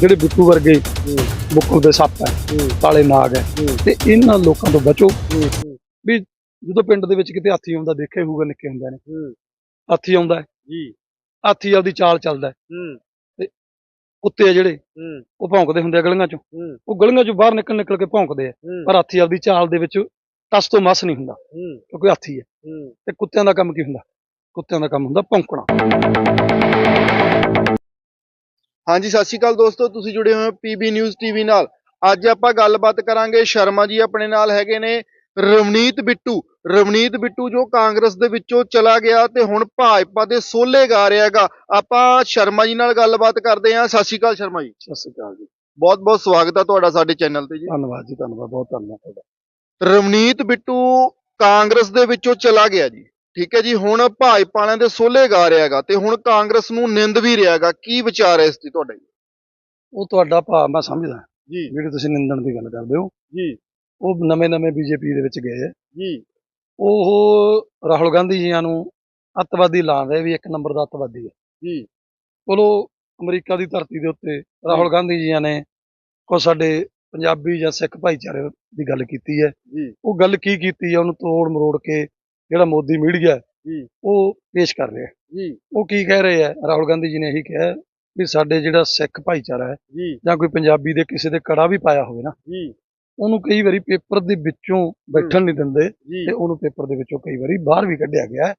ਜਿਹੜੇ ਬਿੱਟੂ ਵਰਗੇ ਬੁੱਕਲ ਦੇ ਸੱਪ ਹੈ ਕਾਲੇ ਨਾਗ ਹੈ ਤੇ ਇਹਨਾਂ ਲੋਕਾਂ ਤੋਂ ਬਚੋ। ਵੀ ਜਦੋਂ ਪਿੰਡ ਦੇ ਵਿੱਚ ਕਿਤੇ ਹਾਥੀ ਆਉਂਦਾ ਦੇਖਿਆ ਹੋਊਗਾ ਨਿੱਕੇ ਹੁੰਦਿਆਂ ਨੇ। ਹਾਥੀ ਆਉਂਦਾ ਜੀ। ਹਾਥੀ ਆਪਦੀ ਚਾਲ ਚੱਲਦਾ। ਹੂੰ। ਕੁੱਤੇ ਜਿਹੜੇ ਉਹ ਭੌਂਕਦੇ ਹੁੰਦੇ ਆ ਗਲੀਆਂ ਚੋਂ। ਉਹ ਗਲੀਆਂ ਚੋਂ ਬਾਹਰ ਨਿਕਲ ਨਿਕਲ ਕੇ ਭੌਂਕਦੇ ਆ। ਪਰ ਹਾਥੀ ਆਪਦੀ ਚਾਲ ਦੇ ਵਿੱਚ ਟਸ ਤੋਂ ਮਸ ਨਹੀਂ ਹੁੰਦਾ ਕਿਉਂਕਿ ਹਾਥੀ ਹੂੰ। ਤੇ ਕੁੱਤਿਆਂ ਦਾ ਕੰਮ ਕੀ ਹੁੰਦਾ? ਕੁੱਤਿਆਂ ਦਾ ਕੰਮ ਹੁੰਦਾ ਭੌਂਕਣਾ। ਹਾਂਜੀ ਸਤਿ ਸ਼੍ਰੀ ਅਕਾਲ ਦੋਸਤੋ ਤੁਸੀਂ ਜੁੜੇ ਹੋਏ ਹੋ ਪੀਬੀ ਨਿਊਜ਼ ਟੀਵੀ ਨਾਲ। ਅੱਜ ਆਪਾਂ ਗੱਲਬਾਤ ਕਰਾਂਗੇ ਸ਼ਰਮਾ ਜੀ ਆਪਣੇ ਨਾਲ ਹੈਗੇ ਨੇ ਰਵਨੀਤ ਬਿੱਟੂ। ਰਵਨੀਤ ਬਿੱਟੂ ਜੋ ਕਾਂਗਰਸ ਦੇ ਵਿੱਚੋਂ ਚਲਾ ਗਿਆ ਤੇ ਹੁਣ ਭਾਜਪਾ ਦੇ ਸੋਲੇ ਗਾ ਰਿਹਾ ਹੈਗਾ। ਆਪਾਂ ਸ਼ਰਮਾ ਜੀ ਨਾਲ ਗੱਲਬਾਤ ਕਰਦੇ ਹਾਂ। ਸਤਿ ਸ਼੍ਰੀ ਅਕਾਲ ਸ਼ਰਮਾ ਜੀ। ਸਤਿ ਸ਼੍ਰੀ ਅਕਾਲ ਜੀ। ਬਹੁਤ ਬਹੁਤ ਸਵਾਗਤ ਹੈ ਤੁਹਾਡਾ ਸਾਡੇ ਚੈਨਲ ਤੇ ਜੀ। ਧੰਨਵਾਦ ਜੀ ਧੰਨਵਾਦ ਬਹੁਤ ਧੰਨਵਾਦ ਤੁਹਾਡਾ। ਰਵਨੀਤ ਬਿੱਟੂ ਕਾਂਗਰਸ ਦੇ ਵਿੱਚੋਂ ਚਲਾ ਗਿਆ ਜੀ। ਠੀਕ ਹੈ ਜੀ ਹੁਣ ਭਾਜਪਾ ਵਾਲਿਆਂ ਦੇ ਸੋਲੇ ਗਾ ਰਿਹਾ ਹੈਗਾ ਤੇ ਹੁਣ ਕਾਂਗਰਸ ਨੂੰ ਨਿੰਦ ਵੀ ਰਿਹਾ ਹੈਗਾ। ਕੀ ਵਿਚਾਰ ਹੈ ਇਸ ਤੇ ਤੁਹਾਡਾ? ਜੀ ਉਹ ਤੁਹਾਡਾ ਭਾਵ ਮੈਂ ਸਮਝਦਾ ਜੀ। ਜਿਹੜੀ ਤੁਸੀਂ ਨਿੰਦਣ ਦੀ ਗੱਲ ਕਰਦੇ ਹੋ। ਜੀ। ਉਹ ਨਵੇਂ ਨਵੇਂ ਬੀਜੇਪੀ ਦੇ ਵਿੱਚ ਗਏ ਜੀ। ਉਹ ਰਾਹੁਲ ਗਾਂਧੀ ਜੀਆਂ ਨੂੰ ਅੱਤਵਾਦੀ ਐਲਾਨ ਰਹੇ ਵੀ ਇੱਕ ਨੰਬਰ ਦਾ ਅੱਤਵਾਦੀ ਹੈ। ਜੀ। ਚਲੋ ਅਮਰੀਕਾ ਦੀ ਧਰਤੀ ਦੇ ਉੱਤੇ ਰਾਹੁਲ ਗਾਂਧੀ ਜੀਆਂ ਨੇ ਕੋ ਸਾਡੇ ਪੰਜਾਬੀ ਜਾਂ ਸਿੱਖ ਭਾਈਚਾਰੇ ਦੀ ਗੱਲ ਕੀਤੀ ਹੈ। ਉਹ ਗੱਲ ਕੀ ਕੀਤੀ ਹੈ ਉਹਨੂੰ ਤੋੜ ਮਰੋੜ ਕੇ ਜਿਹੜਾ ਮੋਦੀ ਮੀਡੀਆ ਜੀ। ਉਹ ਪੇਸ਼ ਕਰ ਰਿਹਾ ਜੀ। ਉਹ ਕੀ ਕਹਿ ਰਹੇ ਆ ਰਾਹੁਲ ਗਾਂਧੀ ਜੀ ਨੇ ਇਹੀ ਕਿਹਾ ਵੀ ਸਾਡੇ ਜਿਹੜਾ ਸਿੱਖ ਭਾਈਚਾਰਾ ਹੈ ਜੀ। ਕੋਈ ਪੰਜਾਬੀ ਦੇ ਕਿਸੇ ਦੇ ਕੜਾ ਵੀ ਪਾਇਆ ਹੋਵੇ ਨਾ ਜੀ। ਉਹਨੂੰ ਕਈ ਵਾਰੀ ਪੇਪਰ ਦੇ ਵਿੱਚੋਂ ਬੈਠਣ ਨਹੀਂ ਦਿੰਦੇ ਤੇ ਉਹਨੂੰ ਪੇਪਰ ਦੇ ਵਿੱਚੋਂ ਕਈ ਵਾਰੀ ਬਾਹਰ ਵੀ ਕੱਢਿਆ ਗਿਆ।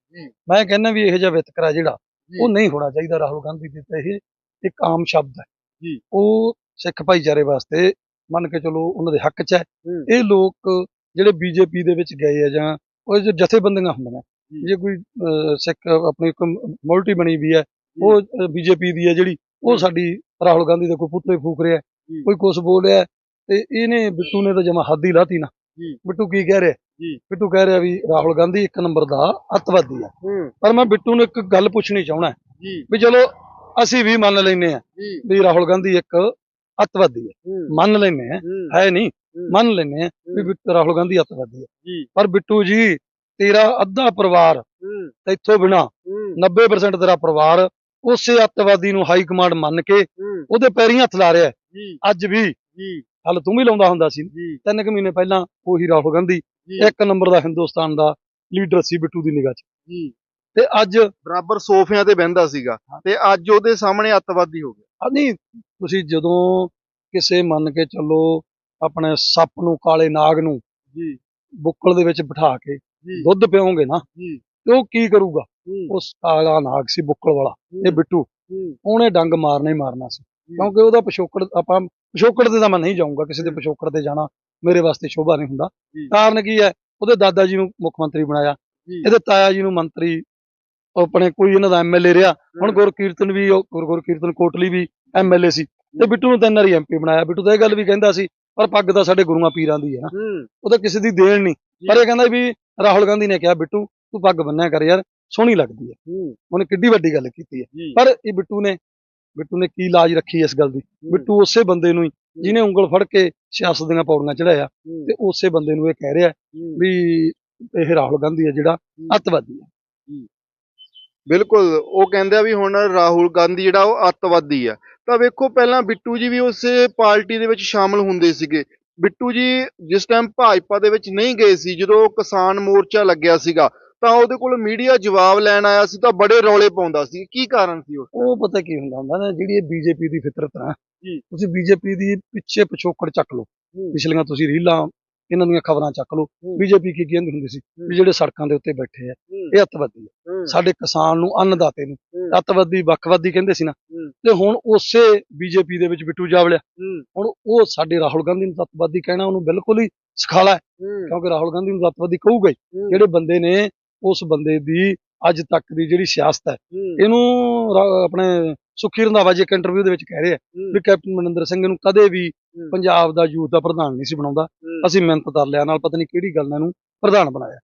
ਮੈਂ ਕਹਿੰਦਾ ਵੀ ਇਹੋ ਜਿਹਾ ਵਿਤਕਰਾ ਜਿਹੜਾ। ਉਹ ਨਹੀਂ ਹੋਣਾ ਚਾਹੀਦਾ ਰਾਹੁਲ ਗਾਂਧੀ ਦੀ ਤਾਂ ਇਹ ਇੱਕ ਆਮ ਸ਼ਬਦ ਹੈ। ਉਹ ਸਿੱਖ ਭਾਈਚਾਰੇ ਵਾਸਤੇ ਮੰਨ ਕੇ ਚਲੋ ਉਹਨਾਂ ਦੇ ਹੱਕ 'ਚ ਹੂੰ। ਇਹ ਲੋਕ ਜਿਹੜੇ ਬੀਜੇਪੀ ਦੇ ਵਿੱਚ ਗਏ ਆ ਜਾਂ ਉਹ ਜੋ ਜਥੇਬੰਦੀਆਂ ਹੁੰਦੀਆਂ ਜੀ। ਕੋਈ ਸਿੱਖ ਆਪਣੀ ਇੱਕ ਮੋਲਟੀ ਬਣੀ ਵੀ ਹੈ ਉਹ ਬੀਜੇਪੀ ਦੀ ਹੈ ਜਿਹੜੀ ਉਹ। ਸਾਡੀ ਰਾਹੁਲ ਗਾਂਧੀ ਦੇ ਕੋਈ ਪੁੱਤਰੇ ਫੂਕ ਰਿਹਾ। ਕੋਈ ਕੁਛ ਬੋਲ ਰਿਹਾ। ਤੇ ਇਹਨੇ ਬਿੱਟੂ ਨੇ ਤਾਂ ਜਮਾ ਹੱਦ ਹੀ ਲਾਤੀ ਨਾ। ਬਿੱਟੂ ਕੀ ਕਹਿ ਰਿਹਾ। ਬਿੱਟੂ ਕਹਿ ਰਿਹਾ ਵੀ ਰਾਹੁਲ ਗਾਂਧੀ ਇੱਕ ਨੰਬਰ ਦਾ ਅੱਤਵਾਦੀ ਹੈ। ਪਰ ਮੈਂ ਬਿੱਟੂ ਨੂੰ ਇੱਕ ਗੱਲ ਪੁੱਛਣੀ ਚਾਹਣਾ ਵੀ ਚਲੋ ਅਸੀਂ ਵੀ ਮੰਨ ਲੈਨੇ ਆ ਵੀ ਰਾਹੁਲ ਗਾਂਧੀ ਇੱਕ ਅੱਤਵਾਦੀ ਹੈ। ਮੰਨ ਲੈਨੇ ਆ ਹੂੰ ਨਹੀਂ। ਮੰਨ ਲੈਨੇ ਆ ਵੀ ਬਿੱਟੂ- ਰਾਹੁਲ ਗਾਂਧੀ ਅੱਤਵਾਦੀ ਹੈ ਪਰ ਬਿੱਟੂ ਜੀ ਤੇਰਾ ਅੱਧਾ ਪਰਿਵਾਰ ਇੱਥੋਂ ਬਿਨਾ ਹੂੰ। 90% ਤੇਰਾ ਪਰਿਵਾਰ ਉਸੇ ਅੱਤਵਾਦੀ ਨੂੰ ਹਾਈ ਕਮਾਂਡ ਮੰਨ ਕੇ ਉਹਦੇ ਪੈਰੀਂ ਹੱਥ ਲਾ ਰਿਹਾ। ਅੱਜ ਵੀ ਹਲ ਤੂੰ ਵੀ ਲਾਉਂਦਾ ਹੁੰਦਾ ਸੀ। ਤਿੰਨ ਕੁ ਮਹੀਨੇ ਪਹਿਲਾਂ ਉਹੀ ਰਾਹੁਲ ਗਾਂਧੀ ਇੱਕ ਨੰਬਰ ਦਾ ਹਿੰਦੁਸਤਾਨ ਦਾ ਲੀਡਰ ਸੀ ਬਿੱਟੂ ਦੀ ਨਿਗਾਹ 'ਚ। ਤੇ ਅੱਜ ਬਰਾਬਰ ਸੋਫਿਆਂ ਤੇ ਬਹਿੰਦਾ ਸੀਗਾ ਤੇ ਅੱਜ ਉਹਦੇ ਸਾਹਮਣੇ ਅੱਤਵਾਦੀ ਹੋ ਗਿਆ। ਨਹੀਂ ਤੁਸੀਂ ਜਦੋਂ ਕਿਸੇ ਮੰਨ ਕੇ ਚੱਲੋ ਆਪਣੇ ਸੱਪ ਨੂੰ ਕਾਲੇ ਨਾਗ ਨੂੰ ਜੀ। ਬੁੱਕਲ ਦੇ ਵਿੱਚ ਬਿਠਾ ਕੇ ਦੁੱਧ ਪਿਓਗੇ ਨਾ ਜੀ। ਤੇ ਉਹ ਕੀ ਕਰੂਗਾ? ਉਸ ਕਾਲਾ ਨਾਗ ਸੀ ਬੁੱਕਲ ਵਾਲਾ ਇਹ ਬਿੱਟੂ। ਉਹਨੇ ਡੰਗ ਮਾਰਨਾ ਹੀ ਮਾਰਨਾ ਸੀ। ਕਿਉਂਕਿ ਉਹਦਾ ਪਿਛੋਕੜ ਆਪਾਂ ਪਿਛੋਕੜ ਤੇ ਤਾਂ ਮੈਂ ਨਹੀਂ ਜਾਊਂਗਾ ਕਿਸੇ ਦੇ ਪਿਛੋਕੜ ਤੇ ਜਾਣਾ ਮੇਰੇ ਵਾਸਤੇ ਸ਼ੋਭਾ ਨਹੀਂ ਹੁੰਦਾ। ਕਾਰਨ ਕੀ ਹੈ? ਉਹਦੇ ਦਾਦਾ ਜੀ ਨੂੰ ਮੁੱਖ ਮੰਤਰੀ ਬਣਾਇਆ। ਇਹਦੇ ਤਾਇਆ ਜੀ ਨੂੰ ਮੰਤਰੀ ਆਪਣੇ ਕੋਈ ਇਹਨਾਂ ਦਾ ਐਮਐਲਏ ਰਿਹਾ। ਹੁਣ ਹੂੰ। ਗੁਰਕੀਰਤਨ ਵੀ ਉਹ ਗੁਰ- ਗੁਰਕੀਰਤਨ ਕੋਟਲੀ ਵੀ ਐਮਐਲਏ ਸੀ। ਤੇ ਬਿੱਟੂ ਨੂੰ ਤਿੰਨ ਵਾਰੀ ਐਮਪੀ ਬਣਾਇਆ। ਬਿੱਟੂ ਤਾਂ ਇਹ ਗੱਲ ਵੀ ਕਹਿੰਦਾ ਸੀ ਪਰ ਪੱਗ ਤਾਂ ਸਾਡੇ ਗੁਰੂਆਂ ਪੀਰਾਂ ਦੀ ਹੈ ਨਾ। ਉਹ ਤਾਂ ਕਿਸੇ ਦੀ ਦੇਣ ਨਹੀਂ। ਪਰ ਇਹ ਕਹਿੰਦਾ ਵੀ ਰਾਹੁਲ ਗਾਂਧੀ ਨੇ ਕਿਹਾ ਬਿੱਟੂ ਤੂੰ ਪੱਗ ਬੰਨਿਆ ਕਰ ਯਾਰ ਸੋਹਣੀ ਲੱਗਦੀ ਹੈ। ਉਹਨੇ ਕਿੱਡੀ ਵੱਡੀ ਗੱਲ ਕੀਤੀ ਹੈ। ਪਰ ਇਹ ਬਿੱਟੂ ਨੇ ਬਿੱਟੂ ਨੇ ਕੀ ਲਾਜ ਰੱਖੀ ਇਸ ਗੱਲ ਦੀ? ਬਿੱਟੂ ਉਸੇ ਬੰਦੇ ਨੂੰ ਹੀ ਜਿਹਨੇ ਉਂਗਲ ਫੜ ਕੇ ਸਿਆਸਤ ਦੀਆਂ ਪੌੜੀਆਂ ਚੜਾਇਆ ਤੇ ਉਸੇ ਬੰਦੇ ਨੂੰ ਇਹ ਕਹਿ ਰਿਹਾ। ਵੀ ਇਹ ਰਾਹੁਲ ਗਾਂਧੀ ਹੈ ਜਿਹੜਾ ਅੱਤਵਾਦੀ ਹੈ। ਬਿਲਕੁਲ ਉਹ ਕਹਿੰਦੇ ਆ ਵੀ ਹੁਣ ਰਾਹੁਲ ਗਾਂਧੀ ਜਿਹੜਾ ਉਹ ਅੱਤਵਾਦੀ ਆ ਤਾਂ ਵੇਖੋ ਪਹਿਲਾਂ ਬਿੱਟੂ ਜੀ ਵੀ ਉਸੇ ਪਾਰਟੀ ਦੇ ਵਿੱਚ ਸ਼ਾਮਲ ਹੁੰਦੇ ਸੀਗੇ। ਬਿੱਟੂ ਜੀ ਜਿਸ ਟਾਈਮ ਭਾਜਪਾ ਦੇ ਵਿੱਚ ਨਹੀਂ ਗਏ ਸੀ ਜਦੋਂ ਕਿਸਾਨ ਮੋਰਚਾ ਲੱਗਿਆ ਸੀਗਾ ਤਾਂ ਉਹਦੇ ਕੋਲ ਮੀਡੀਆ ਜਵਾਬ ਲੈਣ ਆਇਆ ਸੀ ਤਾਂ ਬੜੇ ਰੌਲੇ ਪਾਉਂਦਾ ਸੀ। ਕੀ ਕਾਰਨ ਸੀ ਉਸ ਉਹ ਪਤਾ ਕੀ ਹੁੰਦਾ ਹੁੰਦਾ ਨਾ ਜਿਹੜੀ ਇਹ ਬੀਜੇਪੀ ਦੀ ਫਿਤਰਤ ਹੈ। ਤੁਸੀਂ ਬੀਜੇਪੀ ਦੀ ਪਿੱਛੇ ਪਿਛੋਕੜ ਚੱਕ ਲਓ। ਪਿਛਲੀਆਂ ਤੁਸੀਂ ਰੀਲਾਂ ਇਹਨਾਂ ਦੀਆਂ ਖਬਰਾਂ ਚੱਕ ਲਓ। ਬੀਜੇਪੀ ਕੀ ਕਹਿੰਦੀ ਹੁੰਦੀ ਸੀ ਵੀ ਜਿਹੜੇ ਸੜਕਾਂ ਦੇ ਉੱਤੇ ਬੈਠੇ ਆ ਇਹ ਅੱਤਵਾਦੀ ਹੂੰ, ਸਾਡੇ ਕਿਸਾਨ ਨੂੰ ਅੰਨਦਾਤੇ ਨੂੰ। ਅੱਤਵਾਦੀ ਵੱਖਵਾਦੀ ਕਹਿੰਦੇ ਸੀ ਨਾ। ਤੇ ਹੁਣ ਉਸੇ ਬੀਜੇਪੀ ਦੇ ਵਿੱਚ ਬਿੱਟੂ ਜਾਵਲਿਆ ਹੁਣ ਉਹ ਸਾਡੇ ਰਾਹੁਲ ਗਾਂਧੀ ਨੂੰ ਅੱਤਵਾਦੀ ਕਹਿਣਾ ਉਹਨੂੰ ਬਿਲਕੁਲ ਹੀ ਸਖਾਲਾ ਹੈ। ਕਿਉਂਕਿ ਰਾਹੁਲ ਗਾਂਧੀ ਨੂੰ ਅੱਤਵਾਦੀ ਕਹੂਗਾ ਜਿਹੜੇ ਬੰਦੇ ਨੇ ਉਸ ਬੰਦੇ ਦੀ ਅੱਜ ਤੱਕ ਦੀ ਜਿਹੜੀ ਸਿਆਸਤ ਹੈ ਇਹਨੂੰ ਰਾ- ਆਪਣੇ ਸੁਖੀ ਰੰਧਾਵਾ ਜੀ ਇੱਕ ਇੰਟਰਵਿਊ ਦੇ ਵਿੱਚ ਕਹਿ ਰਹੇ ਆ ਵੀ ਕੈਪਟਨ ਮਨਿੰਦਰ ਸਿੰਘ ਨੂੰ ਕਦੇ ਵੀ। ਪੰਜਾਬ ਦਾ ਯੂਥ ਦਾ ਪ੍ਰਧਾਨ ਨਹੀਂ ਸੀ ਬਣਾਉਂਦਾ। ਅਸੀਂ ਮਿਹਨਤ ਕਰ ਲਿਆ ਨਾਲ ਪਤਾ ਨਹੀਂ ਕਿਹੜੀ ਗੱਲ ਨਾਲ ਇਹਨੂੰ ਪ੍ਰਧਾਨ ਬਣਾਇਆ।